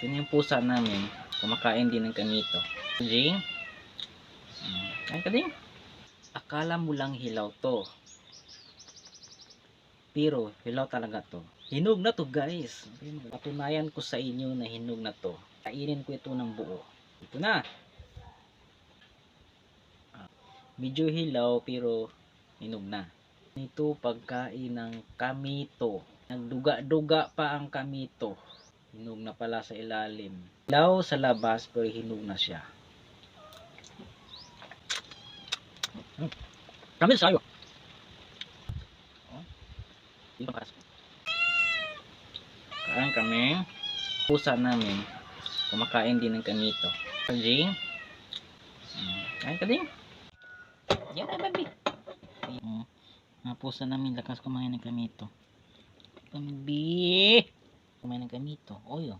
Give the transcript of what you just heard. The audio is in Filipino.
Na yung pusa namin. Kumakain din ng kanito. Jing? Mm, Kain ka din. Akala mo lang hilaw to. Pero, hilaw talaga to. Hinog na to guys. Patunayan ko sa inyo na hinog na to. Kainin ko ito ng buo. Ito na. Medyo hilaw pero hinog na. Ito pagkain ng kamito. Nagduga-duga pa ang kamito. Hinog na pala sa ilalim. Hilaw sa labas pero hinog na siya. Hmm. Kami sayo. Dito ka. Kain kami. Pusa namin. Kumakain din ng kanito. Jing? Mm, Kain ka din. Yan na, baby. Mm, Mga pusa namin lakas kumain ng kamito. Baby! Kumain ng kamito. Oyo.